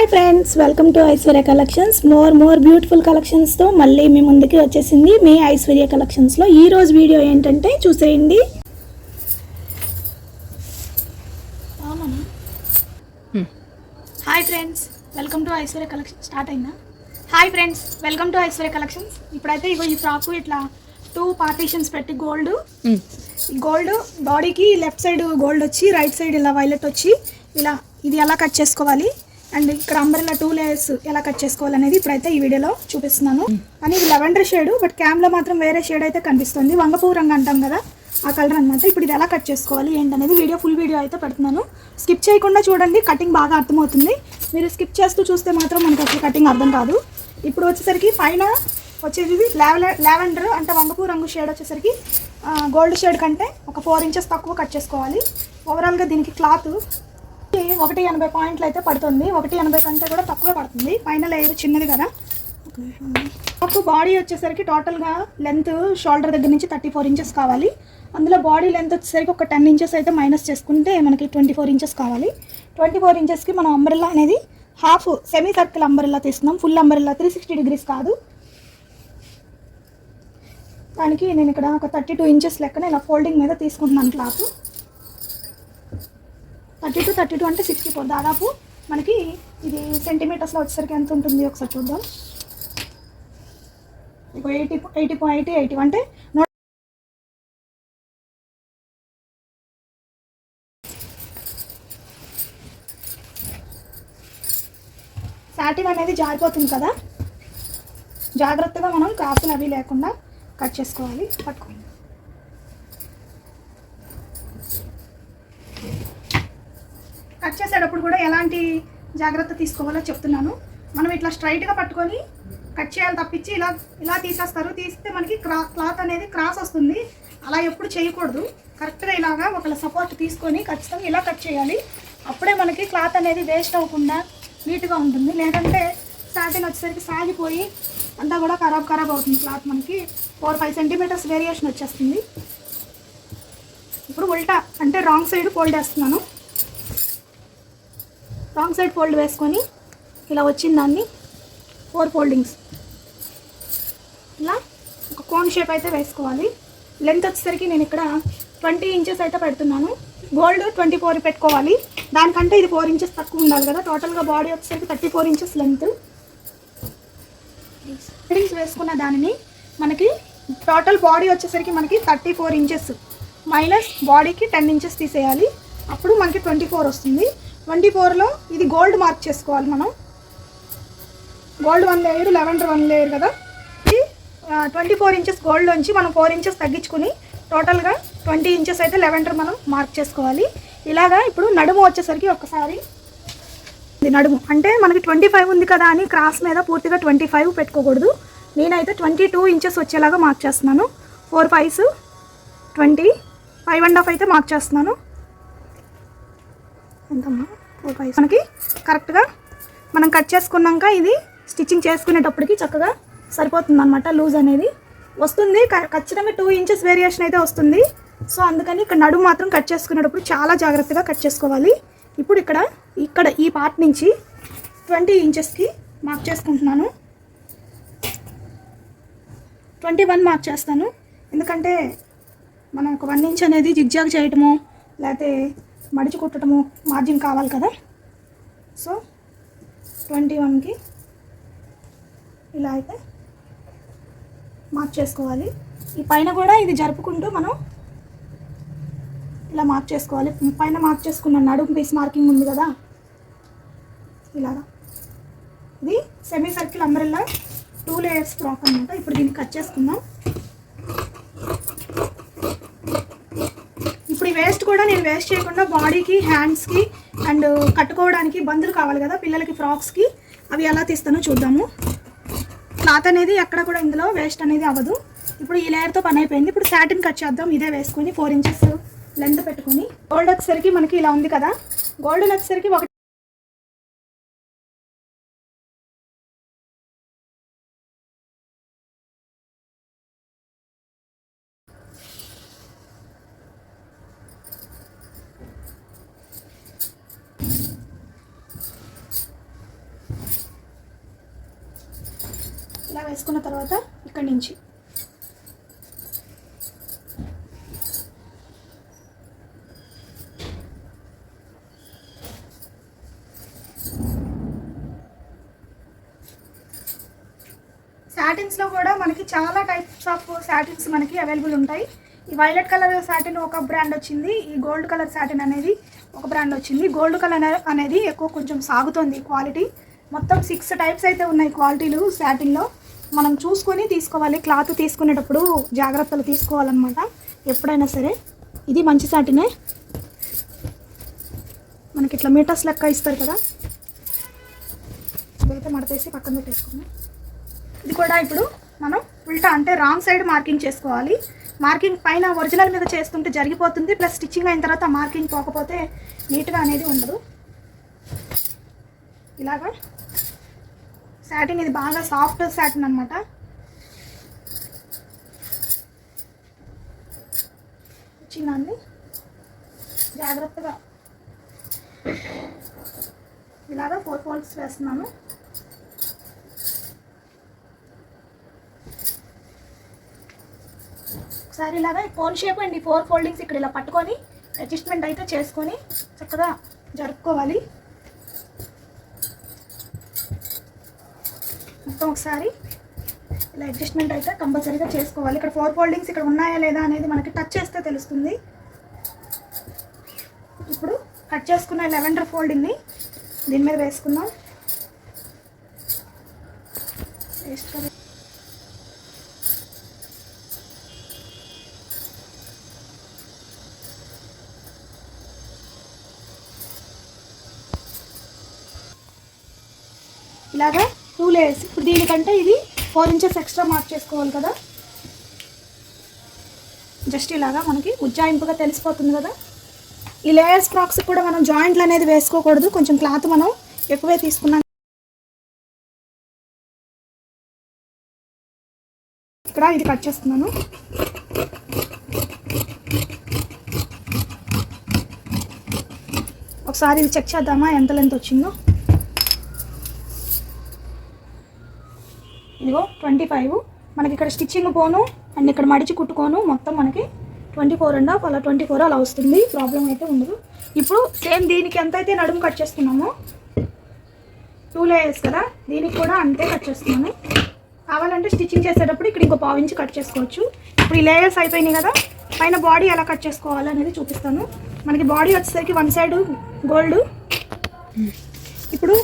Hi friends welcome to Aishwarya collections more more beautiful కలెక్షన్స్తో మళ్ళీ మీ ముందుకి వచ్చేసింది మీ ఐశ్వర్య కలెక్షన్స్లో ఈ రోజు వీడియో ఏంటంటే చూసేయండి. Hi friends welcome to Aishwarya collection start అయిందా? Hi friends welcome to Aishwarya collections ఇప్పుడైతే ఇగో ఈ ఫ్రాక్ ఇట్లా టూ పార్టీషన్స్ పెట్టి గోల్డ్ గోల్డ్ బాడీకి లెఫ్ట్ సైడ్ గోల్డ్ వచ్చి రైట్ సైడ్ ఇలా వైలెట్ వచ్చి ఇలా ఇది ఎలా కట్ చేసుకోవాలి? అండ్ ఇక్కడ అంబ్రెల్లా టూ లేయర్స్ ఎలా కట్ చేసుకోవాలనేది ఇప్పుడైతే ఈ వీడియోలో చూపిస్తున్నాను. అని ఇది లెవెండర్ షేడ్ బట్ క్యామ్లో మాత్రం వేరే షేడ్ అయితే కనిపిస్తుంది. వంగపూ రంగు అంటాం కదా ఆ కలర్ అనమాట ఇప్పుడు ఇది ఎలా కట్ చేసుకోవాలి ఏంటనేది వీడియో ఫుల్ వీడియో అయితే పెడుతున్నాను. స్కిప్ చేయకుండా చూడండి కటింగ్ బాగా అర్థమవుతుంది. మీరు స్కిప్ చేస్తూ చూస్తే మాత్రం మనకు అసలు కటింగ్ అర్థం కాదు. ఇప్పుడు వచ్చేసరికి పైన వచ్చేది లావెండర్ అంటే వంగపూ రంగు షేడ్ వచ్చేసరికి గోల్డ్ షేడ్ కంటే ఒక ఫోర్ ఇంచెస్ తక్కువ కట్ చేసుకోవాలి. ఓవరాల్గా దీనికి క్లాత్ ఒకటి ఎనభై పాయింట్లు అయితే పడుతుంది. ఒకటి ఎనభై కంటే కూడా తక్కువ పడుతుంది. పైన లేయర్ చిన్నది కదా. నాకు బాడీ వచ్చేసరికి టోటల్గా లెంత్ షోల్డర్ దగ్గర నుంచి థర్టీ ఫోర్ ఇంచెస్ కావాలి. అందులో బాడీ లెంత్ వచ్చేసరికి ఒక టెన్ ఇంచెస్ అయితే మైనస్ చేసుకుంటే మనకి ట్వంటీ ఫోర్ ఇంచెస్ కావాలి. ట్వంటీ ఫోర్ ఇంచెస్కి మనం అంబ్రెల్లా అనేది హాఫ్ సెమీ సర్కిల్ అంబ్రెల్లా తీసుకున్నాం full umbrella three sixty degrees కాదు. దానికి నేను ఇక్కడ ఒక థర్టీ టూ ఇంచెస్ లెక్కన ఇలా ఫోల్డింగ్ మీద తీసుకుంటున్నాను cloth thirty two thirty two అంటే సిక్స్టీ ఫోర్ దాదాపు మనకి ఇది సెంటీమీటర్స్లో వచ్చేసరికి ఎంత ఉంటుంది ఒకసారి చూద్దాం. ఇక ఎయిటీ ఎయిటీ ఎయిటీ ఎయిటీ. అంటే నూట సాటిన్ అనేది జారిపోతుంది కదా. జాగ్రత్తగా మనం కాసులు అవి లేకుండా కట్ చేసుకోవాలి. పట్టుకోండి. కట్ చేసేటప్పుడు కూడా ఎలాంటి జాగ్రత్త తీసుకోవాలో చెప్తున్నాను. మనం ఇట్లా స్ట్రైట్గా పట్టుకొని కట్ చేయాలి తప్పించి ఇలా ఇలా తీసేస్తారు. తీస్తే మనకి క్రా క్లాత్ అనేది క్రాస్ వస్తుంది. అలా ఎప్పుడు చేయకూడదు. కరెక్ట్గా ఇలాగా ఒకళ్ళ సపోర్ట్ తీసుకొని ఖచ్చితంగా ఇలా కట్ చేయాలి. అప్పుడే మనకి క్లాత్ అనేది వేస్ట్ అవ్వకుండా నీట్గా ఉంటుంది. లేదంటే స్టార్టింగ్ వచ్చేసరికి సాగిపోయి అంతా కూడా ఖరాబ్ ఖరాబ్ అవుతుంది క్లాత్ మనకి. ఫోర్ ఫైవ్ సెంటీమీటర్స్ వేరియేషన్ వచ్చేస్తుంది. ఇప్పుడు ఉల్టా అంటే రాంగ్ సైడ్ ఫోల్డ్ వేస్తున్నాను. రాంగ్ సైడ్ ఫోల్డ్ వేసుకొని ఇలా వచ్చిన దాన్ని ఫోర్ ఫోల్డింగ్స్. ఇలా ఒక కోన్ షేప్ అయితే వేసుకోవాలి. లెంత్ వచ్చేసరికి నేను ఇక్కడ ట్వంటీ ఇంచెస్ అయితే పెడుతున్నాను. గోల్డ్ ట్వంటీ ఫోర్ పెట్టుకోవాలి. దానికంటే ఇది ఫోర్ ఇంచెస్ తక్కువ ఉండాలి కదా. టోటల్గా బాడీ వచ్చేసరికి thirty four inches length fittings వేసుకున్న దానిని మనకి టోటల్ బాడీ వచ్చేసరికి మనకి థర్టీ ఫోర్ ఇంచెస్. మైనస్ బాడీకి టెన్ ఇంచెస్ తీసేయాలి. అప్పుడు మనకి ట్వంటీ ఫోర్ వస్తుంది. ట్వంటీ ఫోర్లో ఇది గోల్డ్ మార్క్ చేసుకోవాలి మనం. Gold one layer lavender one layer కదా. ఇది ట్వంటీ ఫోర్ ఇంచెస్ గోల్డ్ నుంచి మనం ఫోర్ ఇంచెస్ తగ్గించుకుని టోటల్గా ట్వంటీ ఇంచెస్ అయితే లెవెండర్ మనం మార్క్ చేసుకోవాలి. ఇలాగా ఇప్పుడు నడుము వచ్చేసరికి ఒకసారి ఇది నడుము. అంటే మనకి ట్వంటీ ఫైవ్ ఉంది కదా అని క్రాస్ మీద పూర్తిగా ట్వంటీ ఫైవ్ పెట్టుకోకూడదు. నేనైతే ట్వంటీ టూ ఇంచెస్ వచ్చేలాగా మార్క్ చేస్తున్నాను. Four fives twenty five and half అయితే మార్క్ చేస్తున్నాను. ఎంతమ్మా? మనకి కరెక్ట్గా మనం కట్ చేసుకున్నాక ఇది స్టిచ్చింగ్ చేసుకునేటప్పటికి చక్కగా సరిపోతుంది అనమాట లూజ్ అనేది. వస్తుంది క- ఖచ్చితంగా టూ ఇంచెస్ వేరియేషన్ అయితే వస్తుంది. సో అందుకని ఇక్కడ నడుము మాత్రం కట్ చేసుకునేటప్పుడు చాలా జాగ్రత్తగా కట్ చేసుకోవాలి. ఇప్పుడు ఇక్కడ ఇక్కడ ఈ పార్ట్ నుంచి ట్వంటీ ఇంచెస్కి మార్క్ చేసుకుంటున్నాను. ట్వంటీ వన్ మార్క్ చేస్తాను. ఎందుకంటే మనం ఒక వన్ ఇంచ్ అనేది జిగ్జాగ్ చేయటము లేకపోతే మడిచి కుట్టడము మార్జిన్ కావాలి కదా. సో ట్వంటీ వన్కి ఇలా అయితే మార్క్ చేసుకోవాలి. ఈ పైన కూడా ఇది జరుపుకుంటూ మనం ఇలా మార్క్ చేసుకోవాలి. పైన మార్క్ చేసుకున్న నడుము పీస్ మార్కింగ్ ఉంది కదా. ఇలాగా. ఇది semi circle umbrella two layers frock అనమాట ఇప్పుడు దీన్ని కట్ చేసుకుందాం ఇప్పుడు ఈ వేస్ట్ కూడా నేను వేస్ట్ చేయకుండా బాడీకి హ్యాండ్స్కి అండ్ కట్టుకోవడానికి బందులు కావాలి కదా పిల్లలకి ఫ్రాక్స్కి అవి ఎలా తీస్తానో చూద్దాము. క్లాత్ అనేది ఎక్కడ కూడా ఇందులో వేస్ట్ అనేది అవ్వదు. ఇప్పుడు ఈ లేయర్తో పని అయిపోయింది. ఇప్పుడు శాటిన్ కట్ చేద్దాం. ఇదే వేసుకొని ఫోర్ ఇంచెస్ లెంత్ పెట్టుకొని. గోల్డ్ వచ్చేసరికి మనకి ఇలా ఉంది కదా. గోల్డ్ వచ్చేసరికి ఒక ఇలా వేసుకున్న తర్వాత ఇక్కడి నుంచి. శాటిన్స్లో కూడా మనకి చాలా టైప్స్ ఆఫ్ శాటిన్స్ మనకి అవైలబుల్ ఉంటాయి. ఈ వైలెట్ కలర్ శాటిన్ ఒక బ్రాండ్ వచ్చింది. ఈ గోల్డ్ కలర్ శాటిన్ అనేది ఒక బ్రాండ్ వచ్చింది. గోల్డ్ కలర్ అనేది ఎక్కువ కొంచెం సాగుతుంది క్వాలిటీ మొత్తం సిక్స్ టైప్స్ అయితే ఉన్నాయి క్వాలిటీలు శాటిన్లో మనం చూసుకొని తీసుకోవాలి. క్లాత్ తీసుకునేటప్పుడు జాగ్రత్తలు తీసుకోవాలన్నమాట. ఎప్పుడైనా సరే ఇది మంచి సాటినే. మనకి ఇట్లా మీటర్స్ లెక్క ఇస్తారు కదా. ఇదైతే మడతేసి పక్కన పెట్టేసుకున్నాం ఇది కూడా ఇప్పుడు మనం ఉల్టా అంటే రాంగ్ సైడ్ మార్కింగ్ చేసుకోవాలి. మార్కింగ్ పైన ఒరిజినల్ మీద చేస్తుంటే జరిగిపోతుంది. ప్లస్ స్టిచ్చింగ్ అయిన తర్వాత మార్కింగ్ పోకపోతే నీట్గా అనేది ఉండదు. ఇలాగా సాటిన్ ఇది బాగా సాఫ్ట్ సాటిన్ అనమాట వచ్చిందండి? జాగ్రత్తగా. ఇలాగా ఫోర్ ఫోల్డ్స్ వేస్తున్నాను. ఒకసారి ఇలాగా ఫోన్ షేప్ అండి ఫోర్ ఫోల్డింగ్స్ ఇక్కడ ఇలా పట్టుకొని అడ్జస్ట్మెంట్ అయితే చేసుకొని చక్కగా జరుపుకోవాలి. మొత్తం ఒకసారి ఇలా అడ్జస్ట్మెంట్ అయితే కంపల్సరీగా చేసుకోవాలి. ఇక్కడ ఫోర్ ఫోల్డింగ్స్ ఇక్కడ ఉన్నాయా లేదా అనేది మనకి టచ్ చేస్తే తెలుస్తుంది. ఇప్పుడు కట్ చేసుకున్న లెవెండర్ ఫోల్డింగ్ని దీని మీద వేసుకుందాం. ఇలాగే ఇలాగా టూ లేయర్స్ ఇప్పుడు దీనికంటే ఇది ఫోర్ ఇంచెస్ ఎక్స్ట్రా మార్క్ చేసుకోవాలి కదా. జస్ట్ ఇలాగా మనకి ఉజ్జాయింపుగా తెలిసిపోతుంది కదా. ఈ లేయర్స్ ఫ్రాక్స్ కూడా మనం జాయింట్లు అనేది వేసుకోకూడదు. కొంచెం క్లాత్ మనం ఎక్కువే తీసుకున్నాం. ఇక్కడ ఇది కట్ చేస్తున్నాను. ఒకసారి ఇది చెక్ చేద్దామా? ఎంత లెంత్ వచ్చిందో. ఇదిగో ట్వంటీ ఫైవ్ మనకి ఇక్కడ స్టిచ్చింగ్ పోను అండ్ ఇక్కడ మడిచి కుట్టుకోను మొత్తం మనకి ట్వంటీ ఫోర్ అండ్ హాఫ్ అలా ట్వంటీ ఫోర్ అలా వస్తుంది ప్రాబ్లం అయితే ఉండదు. ఇప్పుడు సేమ్ దీనికి ఎంత అయితే నడుము కట్ చేస్తున్నామో టూ లేయర్స్ కదా దీనికి కూడా అంతే కట్ చేస్తున్నాను. కావాలంటే స్టిచ్చింగ్ చేసేటప్పుడు ఇక్కడ ఇంకో పావు ఇంచి కట్ చేసుకోవచ్చు. ఇప్పుడు ఈ లేయర్స్ అయిపోయినాయి కదా పైన బాడీ ఎలా కట్ చేసుకోవాలి అనేది చూపిస్తాను. మనకి బాడీ వచ్చేసరికి వన్ సైడ్ గోల్డ్ ఇప్పుడు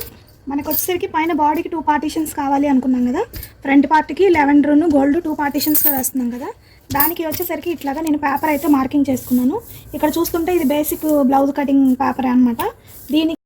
మనకు వచ్చేసరికి పైన బాడీకి టూ పార్టీషన్స్ కావాలి అనుకున్నాం కదా. ఫ్రంట్ పార్ట్కి లెవెండర్ను గోల్డ్ టూ పార్టీషన్స్గా వేస్తున్నాం కదా. దానికి వచ్చేసరికి ఇట్లాగా నేను పేపర్ అయితే మార్కింగ్ చేసుకున్నాను. ఇక్కడ చూస్తుంటే ఇది బేసిక్ బ్లౌజ్ కటింగ్ పేపర్ అనమాట దీనికి